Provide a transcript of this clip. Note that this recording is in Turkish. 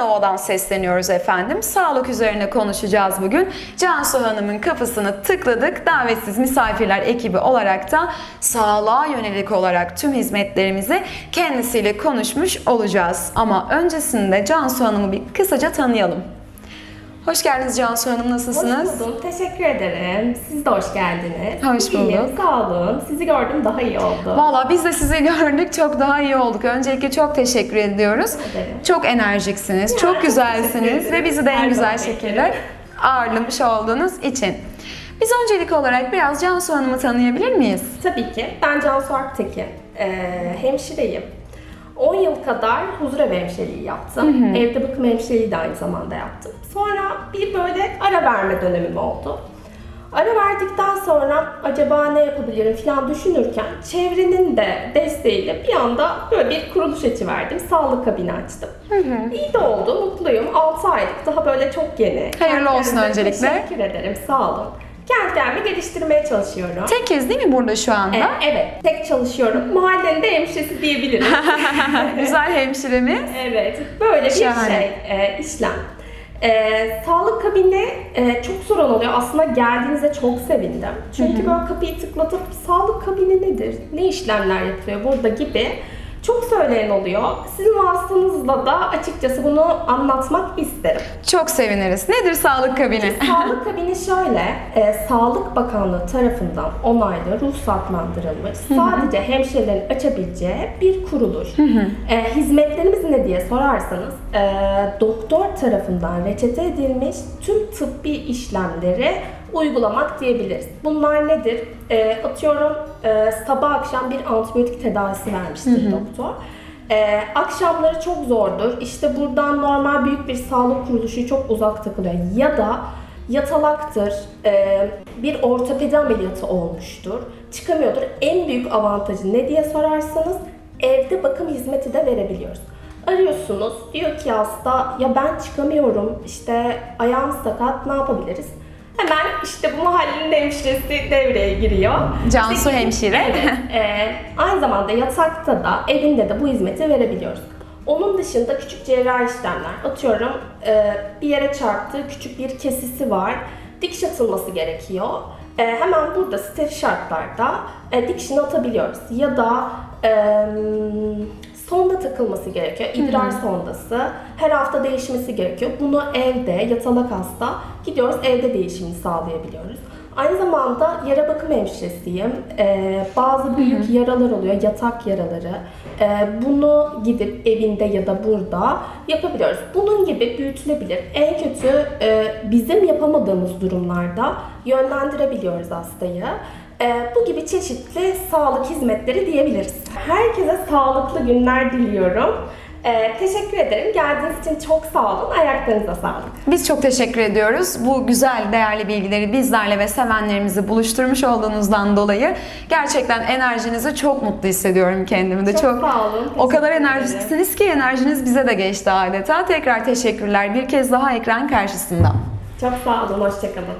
Bornova'dan sesleniyoruz efendim. Sağlık üzerine konuşacağız bugün. Cansu Hanım'ın kafasını tıkladık. Davetsiz misafirler ekibi olarak da sağlığa yönelik olarak tüm hizmetlerimizi kendisiyle konuşmuş olacağız. Ama öncesinde Cansu Hanım'ı bir kısaca tanıyalım. Hoş geldiniz Cansu Hanım, nasılsınız? Hoş buldum. Teşekkür ederim. Siz de hoş geldiniz. Hoş bulduk. İyiyim, sağ olun. Sizi gördüm daha iyi oldu. Valla biz de sizi gördük çok daha iyi olduk. Öncelikle çok teşekkür ediyoruz. ederim. Çok enerjiksiniz, çok teşekkür güzelsiniz ve bizi de en güzel şekilde ağırlamış olduğunuz için. Biz öncelik olarak biraz Cansu Hanım'ı tanıyabilir miyiz? Tabii ki. Ben Cansu Aktekin. Ee, hemşireyim. 10 yıl kadar huzurevi hemşireliği yaptım. Evde bakım hemşireliği de aynı zamanda yaptım. Sonra bir böyle ara verme dönemim oldu. Ara verdikten sonra acaba ne yapabilirim falan düşünürken çevrenin de desteğiyle bir anda böyle bir kuruluş açıverdim. Sağlık kabini açtım. İyi de oldu, mutluyum. 6 aylık daha böyle çok yeni. Hayırlı olsun öncelikle. Teşekkür ederim, sağ olun. Kendi kendimi geliştirmeye çalışıyorum. Tek kez değil mi burada şu anda? Ee, evet, tek çalışıyorum. Mahallenin de hemşiresi diyebilirim. Güzel hemşiremiz. evet, böyle bir Şahane. şey, e, işlem. Ee, sağlık kabini e, çok sorun oluyor. Aslında geldiğinize çok sevindim. Çünkü böyle kapıyı tıklatıp sağlık kabini nedir, ne işlemler yapıyor burada gibi çok söyleyen oluyor. Sizin vasıtanızla da açıkçası bunu anlatmak isterim. Çok seviniriz. Nedir sağlık kabini? Sağlık kabini şöyle, e, Sağlık Bakanlığı tarafından onaylı, ruhsatlandırılmış, sadece hemşirelerin açabileceği bir kuruluş. E, hizmetlerimiz ne diye sorarsanız, e, doktor tarafından reçete edilmiş tüm tıbbi işlemleri uygulamak diyebiliriz. Bunlar nedir? E, atıyorum e, sabah akşam bir antibiyotik tedavisi vermiştir doktor. Ee, akşamları çok zordur. İşte buradan normal büyük bir sağlık kuruluşu çok uzakta kalıyor. Ya da yatalaktır, ee, bir ortopedi ameliyatı olmuştur, çıkamıyordur. En büyük avantajı ne diye sorarsanız evde bakım hizmeti de verebiliyoruz. Arıyorsunuz, diyor ki hasta ya ben çıkamıyorum, işte ayağım sakat ne yapabiliriz? Hemen işte bu mahallenin hemşiresi devreye giriyor. Cansu İşte- hemşire. Evet. Ee, aynı zamanda yatakta da evinde de bu hizmeti verebiliyoruz. Onun dışında küçük cerrahi işlemler. Atıyorum e, bir yere çarptı, küçük bir kesisi var. Dikiş atılması gerekiyor. E, hemen burada steril şartlarda e, dikişini atabiliyoruz. Ya da e, takılması gerekiyor. İdrar sondası. Her hafta değişmesi gerekiyor. Bunu evde yatalak hasta gidiyoruz evde değişimini sağlayabiliyoruz. Aynı zamanda yara bakım hemşiresiyim. Ee, bazı büyük yaralar oluyor, yatak yaraları. Ee, bunu gidip evinde ya da burada yapabiliyoruz. Bunun gibi büyütülebilir. En kötü e, bizim yapamadığımız durumlarda yönlendirebiliyoruz hastayı. Ee, bu gibi çeşitli sağlık hizmetleri diyebiliriz. Herkese sağlıklı günler diliyorum. Ee, teşekkür ederim. Geldiğiniz için çok sağ olun. Ayaklarınıza sağlık. Biz çok teşekkür ediyoruz. Bu güzel, değerli bilgileri bizlerle ve sevenlerimizi buluşturmuş olduğunuzdan dolayı gerçekten enerjinizi çok mutlu hissediyorum kendimi de. Çok Çok, sağ olun. O kadar enerjiksiniz ki enerjiniz bize de geçti adeta. Tekrar teşekkürler. Bir kez daha ekran karşısında. Çok sağ olun. Hoşçakalın.